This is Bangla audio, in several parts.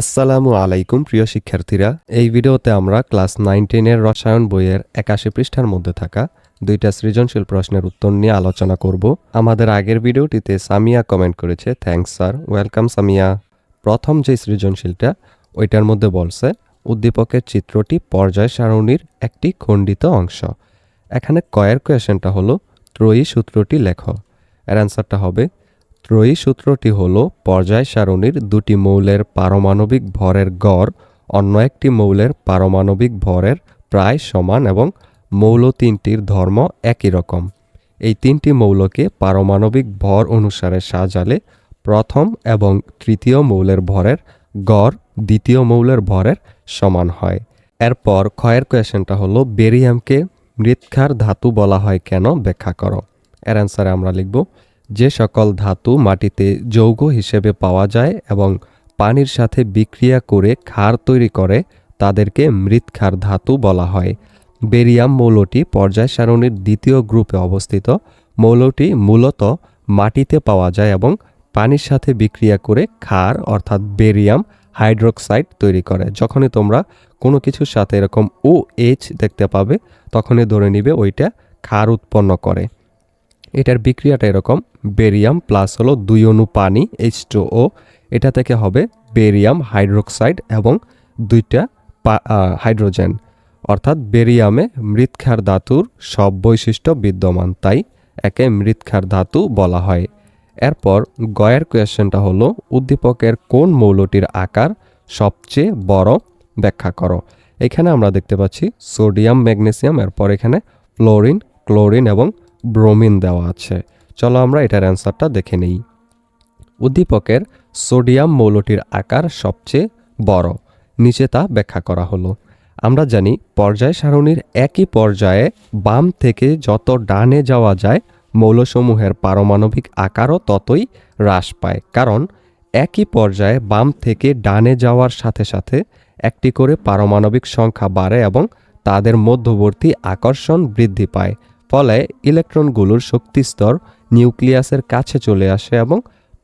আসসালামু আলাইকুম, প্রিয় শিক্ষার্থীরা। এই ভিডিওতে আমরা ক্লাস নাইন টেনের রসায়ন বইয়ের একাশি পৃষ্ঠার মধ্যে থাকা দুইটা সৃজনশীল প্রশ্নের উত্তর নিয়ে আলোচনা করব। আমাদের আগের ভিডিওটিতে সামিয়া কমেন্ট করেছে থ্যাঙ্কস স্যার ওয়েলকাম সামিয়া। প্রথম যে সৃজনশীলটা, ওইটার মধ্যে বলছে, উদ্দীপকের চিত্রটি পর্যায় সারণীর একটি খণ্ডিত অংশ। এখানে কয়ের কোয়েশনটা হলো, ত্রয়ী সূত্রটি লেখ। এর অ্যান্সারটা হবে ত্রয়ী সূত্রটি হল, পর্যায় সারণীর দুটি মৌলের পারমাণবিক ভরের গড় অন্য একটি মৌলের পারমাণবিক ভরের প্রায় সমান এবং মৌল তিনটির ধর্ম একই রকম। এই তিনটি মৌলকে পারমাণবিক ভর অনুসারে সাজালে প্রথম এবং তৃতীয় মৌলের ভরের গড় দ্বিতীয় মৌলের ভরের সমান হয়। এরপর ক্ষয়ের কোয়েশনটা হলো, বেরিয়ামকে মৃৎক্ষার ধাতু বলা হয় কেন? ব্যাখ্যা করো। এর অ্যান্সারে আমরা লিখব যে সকল ধাতু মাটিতে যৌগ হিসেবে পাওয়া যায় এবং পানির সাথে বিক্রিয়া করে ক্ষার তৈরি করে, তাদেরকে মৃৎক্ষার ধাতু বলা হয়। বেরিয়াম মৌলটি পর্যায় সারণীর দ্বিতীয় গ্রুপে অবস্থিত। মৌলটি মূলত মাটিতে পাওয়া যায় এবং পানির সাথে বিক্রিয়া করে ক্ষার অর্থাৎ বেরিয়াম হাইড্রোক্সাইড তৈরি করে। যখনই তোমরা কোনো কিছুর সাথে এরকম ও এইচ দেখতে পাবে, তখনই ধরে নিবে ওইটা ক্ষার উৎপন্ন করে। এটার বিক্রিয়াটা এরকম। বেরিয়াম প্লাস হলো দুই অণু পানি এইচ টু ও এটা থেকে হবে বেরিয়াম হাইড্রোক্সাইড এবং দুইটা হাইড্রোজেন। অর্থাৎ বেরিয়ামে মৃৎক্ষার ধাতুর সব বৈশিষ্ট্য বিদ্যমান, তাই একে মৃৎক্ষার ধাতু বলা হয়। এরপর গয়ের কোয়েশ্চেনটা হলো, উদ্দীপকের কোন মৌলটির আকার সবচেয়ে বড়? ব্যাখ্যা করো। এখানে আমরা দেখতে পাচ্ছি সোডিয়াম, ম্যাগনেসিয়াম, এরপর এখানে ফ্লোরিন, ক্লোরিন এবং ব্রোমিন দেওয়া আছে। চলো আমরা এটার অ্যান্সারটা দেখে নিই। উদ্দীপকের সোডিয়াম মৌলটির আকার সবচেয়ে বড়। নিচে তা ব্যাখ্যা করা হলো। আমরা জানি, পর্যায় সারণীর একই পর্যায়ে বাম থেকে যত ডানে যাওয়া যায়, মৌলসমূহের পারমাণবিক আকারও ততই হ্রাস পায়। কারণ, একই পর্যায়ে বাম থেকে ডানে যাওয়ার সাথে সাথে একটি করে পারমাণবিক সংখ্যা বাড়ে এবং তাদের মধ্যবর্তী আকর্ষণ বৃদ্ধি পায়। ফলে ইলেকট্রনগুলোর শক্তিস্তর নিউক্লিয়াসের কাছে চলে আসে এবং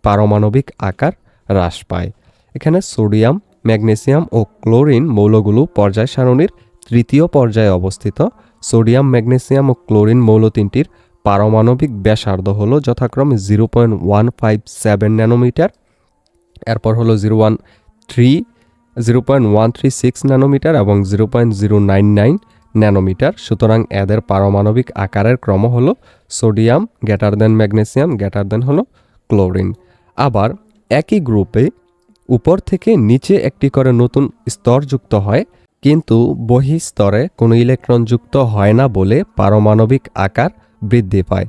পারমাণবিক আকার হ্রাস পায়। এখানে সোডিয়াম, ম্যাগনেসিয়াম ও ক্লোরিন মৌলগুলো পর্যায় সারণীর তৃতীয় পর্যায়ে অবস্থিত। সোডিয়াম, ম্যাগনেসিয়াম ও ক্লোরিন মৌল তিনটির পারমাণবিক ব্যাসার্ধ হলো যথাক্রমে zero point one five seven nanometer, এরপর হলো zero one three, zero point one three six nanometer এবং zero point zero nine nine nanometer, সুতরাং এদের পারমাণবিক আকারের ক্রম হলো সোডিয়াম গ্যাটার দেন ম্যাগনেসিয়াম গ্যাটার দেন হলো ক্লোরিন। আবার একই গ্রুপে উপর থেকে নিচে একটি করে নতুন স্তর যুক্ত হয়, কিন্তু বহিস্তরে কোনো ইলেকট্রন যুক্ত হয় না বলে পারমাণবিক আকার বৃদ্ধি পায়।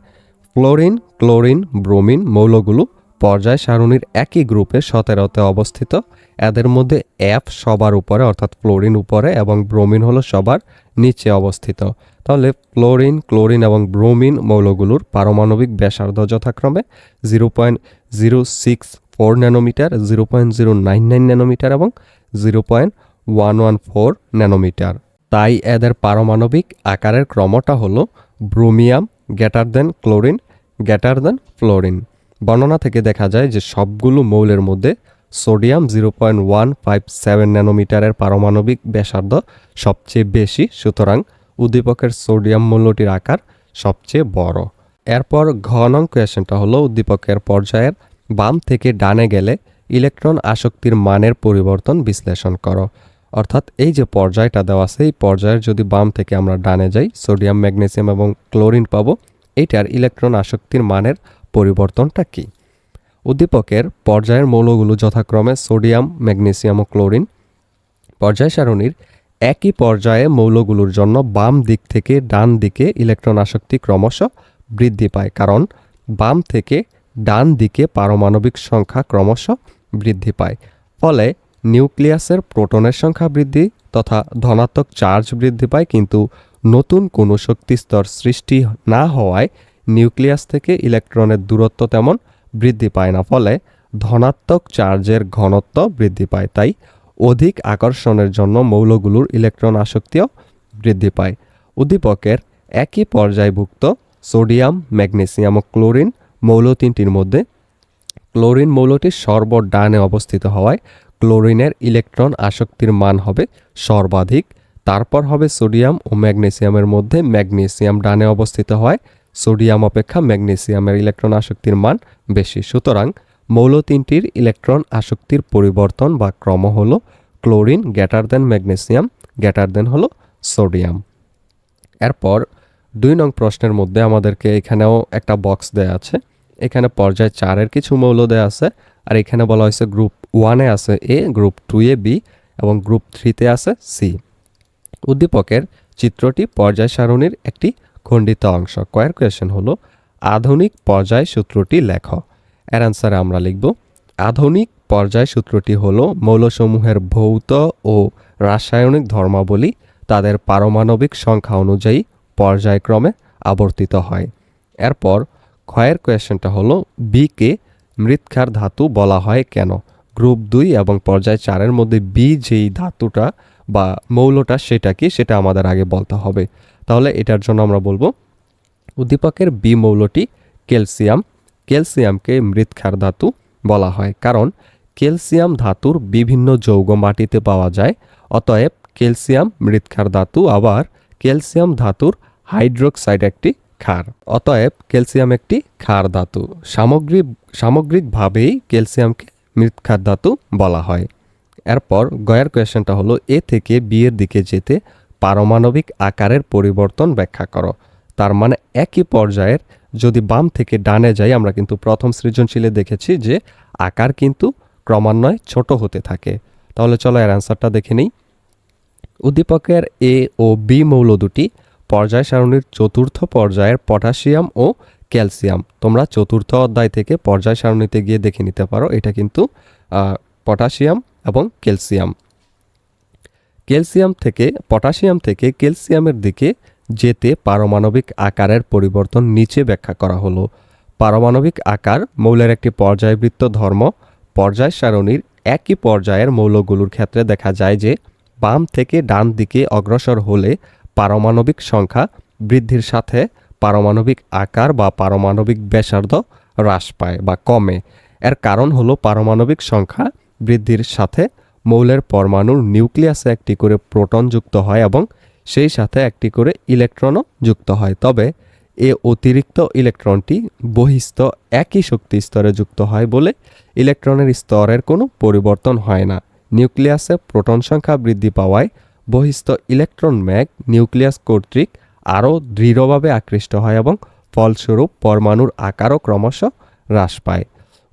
ফ্লোরিন, ক্লোরিন, ব্রোমিন মৌলগুলো পর্যায় সারণীর একই গ্রুপে সতেরোতে অবস্থিত। এদের মধ্যে অ্যাপ সবার উপরে, অর্থাৎ ফ্লোরিন উপরে এবং ব্রোমিন হলো সবার নিচে অবস্থিত। তাহলে ফ্লোরিন ক্লোরিন এবং ব্রোমিন মৌলগুলোর পারমাণবিক ব্যাসার্ধ যথাক্রমে zero point zero six four nanometer, zero point zero nine nine nanometer এবং zero point one one four nanometer. তাই এদের পারমাণবিক আকারের ক্রমটা হলো bromium greater than chlorine greater than fluorine. বর্ণনা থেকে দেখা যায় যে সবগুলো মৌলের মধ্যে sodium zero point one five seven ন্যানোমিটারের পারমাণবিক ব্যাসার্ধ সবচেয়ে বেশি, সুতরাং উদ্দীপকের সোডিয়াম মূল্যটির আকার সবচেয়ে বড়। এরপর ঘ নং কোয়েশনটা হলো উদ্দীপকের পর্যায়ের বাম থেকে ডানে গেলে ইলেকট্রন আসক্তির মানের পরিবর্তন বিশ্লেষণ করো। অর্থাৎ এই যে পর্যায়টা দেওয়া আছে, এই পর্যায়ের যদি বাম থেকে আমরা ডানে যাই, সোডিয়াম, ম্যাগনেসিয়াম এবং ক্লোরিন পাবো, এইটার ইলেকট্রন আসক্তির মানের পরিবর্তনটা কী? উদ্দীপকের পর্যায়ের মৌলগুলো যথাক্রমে সোডিয়াম, ম্যাগনেসিয়াম ও ক্লোরিন। পর্যায় সারণীর একই পর্যায়ে মৌলগুলোর জন্য বাম দিক থেকে ডান দিকে ইলেকট্রন আসক্তি ক্রমশ বৃদ্ধি পায়, কারণ বাম থেকে ডান দিকে পারমাণবিক সংখ্যা ক্রমশ বৃদ্ধি পায়। ফলে নিউক্লিয়াসের প্রোটনের সংখ্যা বৃদ্ধি তথা ধনাত্মক চার্জ বৃদ্ধি পায়, কিন্তু নতুন কোনো শক্তিস্তর সৃষ্টি না হওয়ায় নিউক্লিয়াস থেকে ইলেকট্রনের দূরত্ব তেমন বৃদ্ধি পায় না, ফলে ধনাত্মক চার্জের ঘনত্ব বৃদ্ধি পায়। তাই অধিক আকর্ষণের জন্য মৌলগুলোর ইলেকট্রন আসক্তিও বৃদ্ধি পায়। উদ্দীপকের একই পর্যায়ভুক্ত সোডিয়াম, ম্যাগনেসিয়াম ও ক্লোরিন মৌল তিনটির মধ্যে। ক্লোরিন মৌলটি সর্বডানে অবস্থিত হওয়ায় ক্লোরিনের ইলেকট্রন আসক্তির মান হবে সর্বাধিক। তারপর হবে সোডিয়াম ও ম্যাগনেসিয়ামের মধ্যে ম্যাগনেসিয়াম ডানে অবস্থিত হয় সোডিয়াম অপেক্ষা ম্যাগনেসিয়ামের ইলেকট্রন আসক্তির মান বেশি। সুতরাং মৌল তিনটির ইলেকট্রন আসক্তির পরিবর্তন বা ক্রম হলো ক্লোরিন গ্যাটার দেন ম্যাগনেসিয়াম গ্যাটার দেন হলো সোডিয়াম। এরপর দুই নং প্রশ্নের মধ্যে আমাদেরকে এখানেও একটা বক্স দেয়া আছে। এখানে পর্যায় চারের কিছু মৌল দেয়া আছে আর এখানে বলা হয়েছে গ্রুপ ওয়ানে আছে A, group two A B এবং গ্রুপ থ্রিতে আছে সি। উদ্দীপকের চিত্রটি পর্যায় সারণীর একটি খণ্ডিত অংশ। কয়ের কোয়েশন হলো, আধুনিক পর্যায় সূত্রটি লেখ। এর অ্যান্সারে আমরা লিখব, আধুনিক পর্যায় সূত্রটি হলো মৌলসমূহের ভৌত ও রাসায়নিক ধর্মাবলী তাদের পারমাণবিক সংখ্যা অনুযায়ী পর্যায়ক্রমে আবর্তিত হয়। এরপর ক্ষয়ের কোয়েশনটা হলো বিকে মৃৎক্ষার ধাতু বলা হয় কেন? গ্রুপ দুই এবং পর্যায় চারের মধ্যে বি যেই ধাতুটা বা মৌলটা সেটা কি? সেটা আমাদের আগে বলতে হবে। তাহলে এটার জন্য আমরা বলব উদ্দীপকের বি মৌলটি ক্যালসিয়াম। ক্যালসিয়ামকে মৃৎক্ষার ধাতু বলা হয়, কারণ ক্যালসিয়াম ধাতুর বিভিন্ন যৌগ মাটিতে পাওয়া যায়, অতএব ক্যালসিয়াম মৃৎক্ষার ধাতু, আবার ক্যালসিয়াম ধাতুর হাইড্রোক্সাইড একটি ক্ষার, অতএব ক্যালসিয়াম একটি ক্ষার ধাতু। সামগ্রিক সামগ্রিকভাবেই ক্যালসিয়ামকে মৃৎক্ষার ধাতু বলা হয়। এরপর গয়ের কোয়েশনটা হলো, এ থেকে বি এর দিকে যেতে পারমাণবিক আকারের পরিবর্তন ব্যাখ্যা করো। তার মানে একই পর্যায়ের যদি বাম থেকে ডানে যাই, আমরা কিন্তু প্রথম সৃজনশীলে দেখেছি যে আকার কিন্তু ক্রমান্বয়ে ছোট হতে থাকে। তাহলে চলো এর অ্যান্সারটা দেখে নিই। উদ্দীপকের এ ও বি মৌল দুটি পর্যায় সারণীর চতুর্থ পর্যায়ের পটাশিয়াম ও ক্যালসিয়াম। তোমরা চতুর্থ অধ্যায় থেকে পর্যায় সারণীতে গিয়ে দেখে নিতে পারো, এটা কিন্তু পটাশিয়াম এবং ক্যালসিয়াম। ক্যালসিয়াম থেকে পটাশিয়াম থেকে ক্যালসিয়ামের দিকে যেতে পারমাণবিক আকারের পরিবর্তন নিচে ব্যাখ্যা করা হলো। পারমাণবিক আকার মৌলের একটি পর্যায়বৃত্ত ধর্ম। পর্যায় সারণীর একই পর্যায়ের মৌলগুলোর ক্ষেত্রে দেখা যায় যে বাম থেকে ডান দিকে অগ্রসর হলে পারমাণবিক সংখ্যা বৃদ্ধির সাথে পারমাণবিক আকার বা পারমাণবিক ব্যাসার্ধ হ্রাস পায় বা কমে। এর কারণ হলো পারমাণবিক সংখ্যা বৃদ্ধির সাথে মৌলের পরমাণুর নিউক্লিয়াসে একটি করে প্রোটন যুক্ত হয় এবং সেই সাথে একটি করে ইলেকট্রনও যুক্ত হয়। তবে এ অতিরিক্ত ইলেকট্রনটি বহিস্থ একই শক্তি স্তরে যুক্ত হয় বলে ইলেকট্রনের স্তরের কোনো পরিবর্তন হয় না। নিউক্লিয়াসে প্রোটন সংখ্যা বৃদ্ধি পাওয়ায় বহিস্থ ইলেকট্রন ম্যাগ নিউক্লিয়াস কর্তৃক আরও দৃঢ়ভাবে আকৃষ্ট হয় এবং ফলস্বরূপ পরমাণুর আকারও ক্রমশ হ্রাস পায়।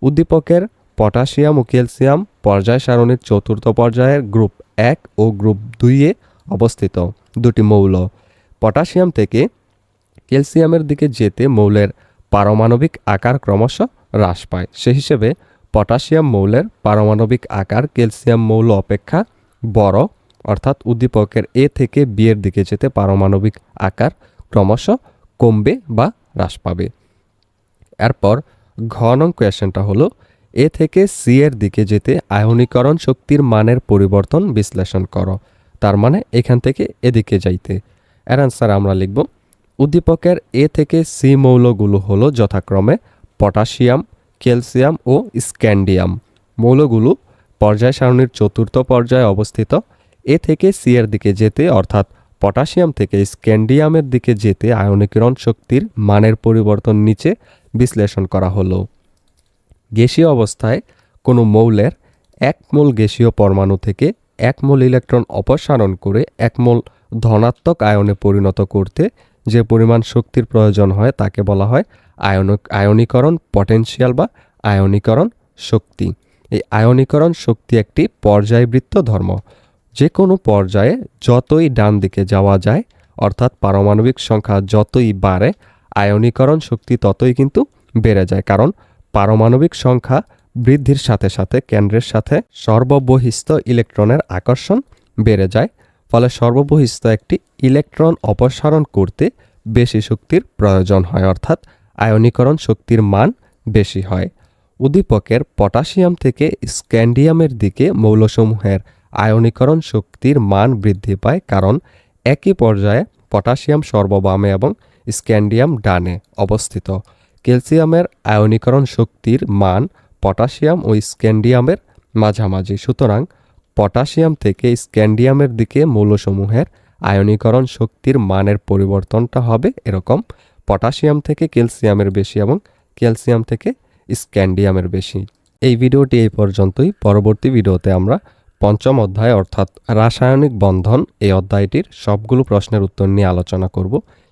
উদ্দীপকের পটাশিয়াম ও ক্যালসিয়াম পর্যায় সারণীর চতুর্থ পর্যায়ের গ্রুপ এক ও গ্রুপ দুইয়ে অবস্থিত। দুটি মৌল। পটাশিয়াম থেকে ক্যালসিয়ামের দিকে যেতে মৌলের পারমাণবিক আকার ক্রমশ হ্রাস পায়। সে হিসেবে পটাশিয়াম মৌলের পারমাণবিক আকার ক্যালসিয়াম মৌল অপেক্ষা বড়, অর্থাৎ উদ্দীপকের এ থেকে বি এর দিকে যেতে পারমাণবিক আকার ক্রমশ কমবে বা হ্রাস পাবে। এরপর ঘ নং কোয়েশনটা হলো এ থেকে সি এর দিকে যেতে আয়নীকরণ শক্তির মানের পরিবর্তন বিশ্লেষণ করো। তার মানে এখান থেকে এদিকে যাইতে। এর অ্যান্সার আমরা লিখব, উদ্দীপকের এ থেকে সি মৌলগুলো হলো যথাক্রমে পটাশিয়াম, ক্যালসিয়াম ও স্ক্যান্ডিয়াম। মৌলগুলো পর্যায় সারণীর চতুর্থ পর্যায়ে অবস্থিত। এ থেকে সি এর দিকে যেতে অর্থাৎ পটাশিয়াম থেকে স্ক্যান্ডিয়ামের দিকে যেতে আয়নীকরণ শক্তির মানের পরিবর্তন নিচে বিশ্লেষণ করা হলো। গ্যাসীয় অবস্থায় কোনো মৌলের এক মোল গ্যাসীয় পরমাণু থেকে এক মোল ইলেকট্রন অপসারণ করে এক মোল ধনাত্মক আয়নে পরিণত করতে যে পরিমাণ শক্তির প্রয়োজন হয় তাকে বলা হয় আয়ন আয়নীকরণ পটেনশিয়াল বা আয়নীকরণ শক্তি। এই আয়নীকরণ শক্তি একটি পর্যায়বৃত্ত ধর্ম। যে কোনো পর্যায়ে যতই ডান দিকে যাওয়া যায়, অর্থাৎ পারমাণবিক সংখ্যা যতই বাড়ে, আয়নীকরণ শক্তি ততই কিন্তু বেড়ে যায়। কারণ পারমাণবিক সংখ্যা বৃদ্ধির সাথে সাথে কেন্দ্রের সাথে সর্ববহিস্থ ইলেকট্রনের আকর্ষণ বেড়ে যায়, ফলে সর্ববহিস্থ একটি ইলেকট্রন অপসারণ করতে বেশি শক্তির প্রয়োজন হয়, অর্থাৎ আয়নীকরণ শক্তির মান বেশি হয়। উদ্দীপকের পটাশিয়াম থেকে স্ক্যান্ডিয়ামের দিকে মৌলসমূহের আয়নীকরণ শক্তির মান বৃদ্ধি পায়, কারণ একই পর্যায়ে পটাশিয়াম সর্ববামে এবং স্ক্যান্ডিয়াম ডানে অবস্থিত। ক্যালসিয়ামের আয়নীকরণ শক্তির মান পটাশিয়াম ও স্ক্যান্ডিয়ামের মাঝামাঝি। সুতরাং পটাশিয়াম থেকে স্ক্যান্ডিয়ামের দিকে মৌলসমূহের আয়নীকরণ শক্তির মানের পরিবর্তনটা হবে এরকম পটাশিয়াম থেকে ক্যালসিয়ামের বেশি এবং ক্যালসিয়াম থেকে স্ক্যান্ডিয়ামের বেশি। এই ভিডিওটি এই পর্যন্তই। পরবর্তী ভিডিওতে আমরা পঞ্চম অধ্যায় অর্থাৎ রাসায়নিক বন্ধন এই অধ্যায়টির সবগুলো প্রশ্নের উত্তর নিয়ে আলোচনা করব।